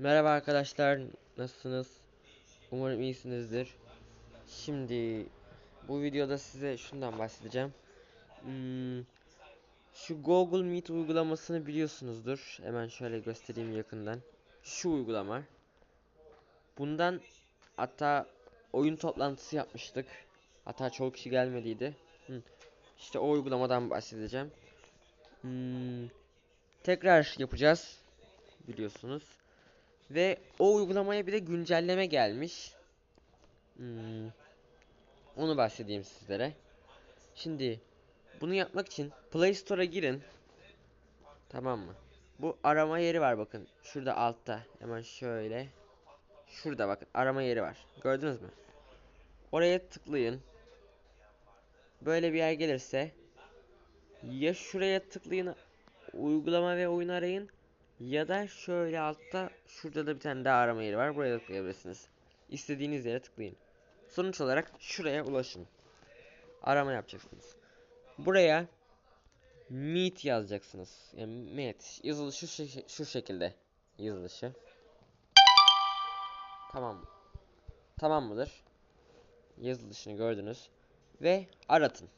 Merhaba arkadaşlar, nasılsınız? Umarım iyisinizdir. Şimdi bu videoda size şundan bahsedeceğim. Hmm, şu Google Meet uygulamasını biliyorsunuzdur. Hemen şöyle göstereyim yakından. Şu uygulama. Bundan hatta oyun toplantısı yapmıştık. Hatta çok kişi gelmediydi. Hı. İşte o uygulamadan bahsedeceğim. Hmm, tekrar yapacağız. Biliyorsunuz. Ve o uygulamaya bir de güncelleme gelmiş. Hmm, onu bahsedeyim sizlere. Şimdi bunu yapmak için Play Store'a girin. Tamam mı? Bu arama yeri var bakın. Şurada altta. Hemen şöyle. Şurada bakın arama yeri var. Gördünüz mü? Oraya tıklayın. Böyle bir yer gelirse ya şuraya tıklayın uygulama ve oyun arayın ya da şöyle altta şurada da bir tane daha arama yeri var. Buraya tıklayabilirsiniz. İstediğiniz yere tıklayın. Sonuç olarak şuraya ulaşın. Arama yapacaksınız. Buraya Meet yazacaksınız. Yani Meet yazılışı şu, şekilde yazılışı. Tamam. Tamam mıdır? Yazılışını gördünüz ve aratın.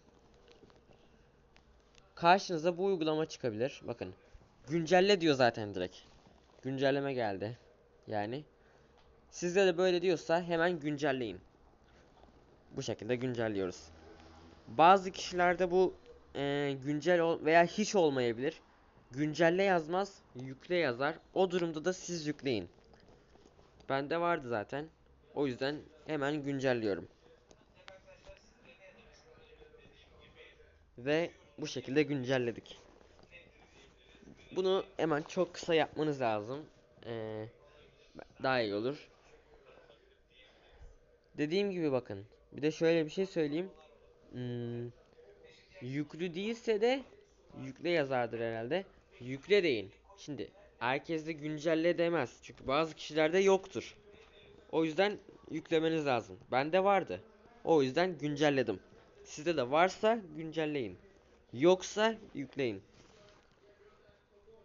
Karşınıza bu uygulama çıkabilir. Bakın. Güncelle diyor zaten direkt. Güncelleme geldi. Yani. Sizde de böyle diyorsa hemen güncelleyin. Bu şekilde güncelliyoruz. Bazı kişilerde bu e, güncel veya hiç olmayabilir. Güncelle yazmaz, yükle yazar. O durumda da siz yükleyin. Bende vardı zaten. O yüzden hemen güncelliyorum. Ve bu şekilde güncelledik. Bunu hemen çok kısa yapmanız lazım. Ee, daha iyi olur. Dediğim gibi bakın. Bir de şöyle bir şey söyleyeyim. Hmm, yüklü değilse de yükle yazardır herhalde. Yükle deyin. Şimdi herkes de güncelle demez. Çünkü bazı kişilerde yoktur. O yüzden yüklemeniz lazım. Bende vardı. O yüzden güncelledim. Sizde de varsa güncelleyin. Yoksa yükleyin.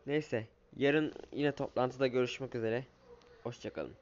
Neyse. Yarın yine toplantıda görüşmek üzere. Hoşçakalın.